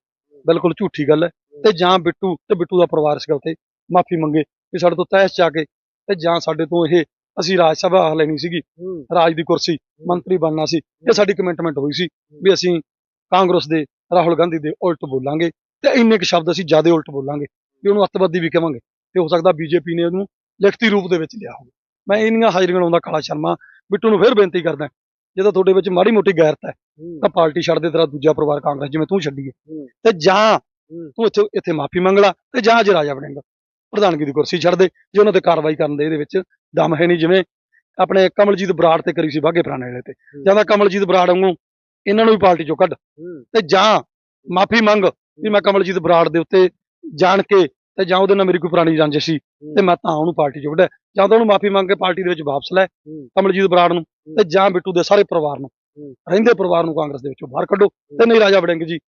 ਬਿਲਕੁਲ ਝੂਠੀ ਗੱਲ ਹੈ। ਤੇ ਜਾਂ ਬਿੱਟੂ ਤੇ ਬਿੱਟੂ ਦਾ ਪਰਿਵਾਰ ਇਸ ਗੱਲ ਤੇ ਮਾਫੀ ਮੰਗੇ ਵੀ ਸਾਡੇ ਤੋਂ ਤਹਿਸ ਚ ਆ ਕੇ ਤੇ ਜਾਂ ਸਾਡੇ ਤੋਂ ਇਹ ਅਸੀਂ ਰਾਜ ਸਭਾ ਲੈਣੀ ਸੀਗੀ। ਰਾਜ ਦੀ ਕੁਰਸੀ ਮੰਤਰੀ ਬਣਨਾ ਸੀ ਇਹ ਸਾਡੀ ਕਮਿਟਮੈਂਟ ਹੋਈ ਸੀ ਵੀ ਅਸੀਂ ਕਾਂਗਰਸ ਦੇ ਰਾਹੁਲ ਗਾਂਧੀ ਦੇ ਉਲਟ ਬੋਲਾਂਗੇ ਤੇ ਇੰਨੇ ਕੁ ਸ਼ਬਦ ਅਸੀਂ ਜ਼ਿਆਦਾ ਉਲਟ ਬੋਲਾਂਗੇ ਵੀ ਉਹਨੂੰ ਅੱਤਵਾਦੀ ਵੀ ਕਵਾਂਗੇ ਤੇ ਹੋ ਸਕਦਾ ਬੀਜੇਪੀ ਨੇ ਉਹਨੂੰ ਲਿਖਤੀ ਰੂਪ ਦੇ ਵਿੱਚ ਲਿਆ ਹੋਵੇ। ਮੈਂ ਇੰਨੀਆਂ ਹਾਜ਼ਰੀਆਂ ਲਾਉਂਦਾ ਕਾਲਾ ਸ਼ਰਮਾ ਬਿੱਟੂ ਨੂੰ ਫਿਰ ਬੇਨਤੀ ਕਰਦਾ ਜਦੋਂ ਤੁਹਾਡੇ ਵਿੱਚ ਮਾੜੀ ਮੋਟੀ ਗੈਰਤ ਹੈ ਤਾਂ ਪਾਰਟੀ ਛੱਡ ਦੇ ਤੇਰਾ ਦੂਜਾ ਪਰਿਵਾਰ ਕਾਂਗਰਸ ਜਿਵੇਂ ਤੂੰ ਛੱਡੀ ਹੈ। ਤੇ ਜਾਂ ਤੂੰ ਇੱਥੇ ਇੱਥੇ ਮਾਫੀ ਮੰਗ ਲਾ ਤੇ ਜਾਂ ਅੱਜ ਰਾਜਾ ਬਣੇਗਾ। ਪ੍ਰਧਾਨਗੀ ਦੀ ਕੁਰਸੀ ਛੱਡ ਦੇ ਜੇ ਉਹਨਾਂ ਤੇ ਕਾਰਵਾਈ ਕਰਨ ਦੇ ਇਹਦੇ ਵਿੱਚ ਦਮ ਹੈ ਨਹੀਂ ਜਿਵੇਂ ਆਪਣੇ ਕਮਲਜੀਤ ਬਰਾੜ ਤੇ ਕਰੀ ਸੀ ਬਾਗੇ ਪੁਰਾਣੇ ਵਾਲੇ ਤੇ। ਜਾਂ ਤਾਂ ਕਮਲਜੀਤ ਬਰਾੜ ਵਾਂਗੂ ਇਹਨਾਂ ਨੂੰ ਵੀ ਪਾਰਟੀ ਚੋਂ ਕੱਢ ਤੇ ਜਾਂ ਮਾਫੀ ਮੰਗ ਵੀ ਮੈਂ ਕਮਲਜੀਤ ਬਰਾੜ ਦੇ ਉੱਤੇ ਜਾਣ ਕੇ ਤੇ ਜਾਂ ਉਹਦੇ ਨਾਲ ਮੇਰੀ ਕੋਈ ਪੁਰਾਣੀ ਰੰਜਿਸ਼ ਸੀ ਤੇ ਮੈਂ ਤਾਂ ਉਹਨੂੰ ਪਾਰਟੀ ਚੋਂ ਕੱਢਿਆ। ਜਾਂ ਤਾਂ ਉਹਨੂੰ ਮਾਫੀ ਮੰਗ ਕੇ ਪਾਰਟੀ ਦੇ ਵਿੱਚ ਵਾਪਸ ਲੈ ਕਮਲਜੀਤ ਬਰਾੜ ਨੂੰ ਤੇ ਜਾਂ ਬਿੱਟੂ ਦੇ ਸਾਰੇ ਪਰਿਵਾਰ ਨੂੰ ਰਹਿੰਦੇ ਪਰਿਵਾਰ ਨੂੰ ਕਾਂਗਰਸ ਦੇ ਵਿੱਚੋਂ ਬਾਹਰ ਕੱਢੋ ਤੇ ਨਹੀਂ ਰਾਜਾ ਵੜਿੰਗ ਜੀ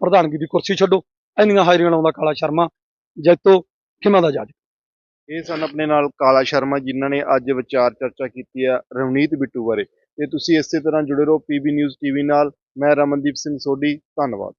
ਪ੍ਰਧਾਨਗੀ ਦੀ ਕੁਰਸੀ ਛੱਡੋ। ਇੰਨੀਆਂ ਹਾਜ਼ਰੀਆਂ ਲਾਉਂਦਾ ਕਾਲਾ ਸ਼ਰਮਾ ਜੈਤੋ ਖਿਮਾ ਦਾ ਜੱਜ। ਇਹ ਸਨ ਆਪਣੇ ਨਾਲ ਕਾਲਾ ਸ਼ਰਮਾ, ਜਿਨ੍ਹਾਂ ਨੇ ਅੱਜ ਵਿਚਾਰ ਚਰਚਾ ਕੀਤੀ ਹੈ ਰਵਨੀਤ ਬਿੱਟੂ ਬਾਰੇ। ਤੇ ਤੁਸੀਂ ਇਸੇ ਤਰ੍ਹਾਂ ਜੁੜੇ ਰਹੋ ਪੀਬੀ ਨਿਊਜ਼ ਟੀਵੀ ਨਾਲ। ਮੈਂ ਰਮਨਦੀਪ ਸਿੰਘ ਸੋਢੀ, ਧੰਨਵਾਦ।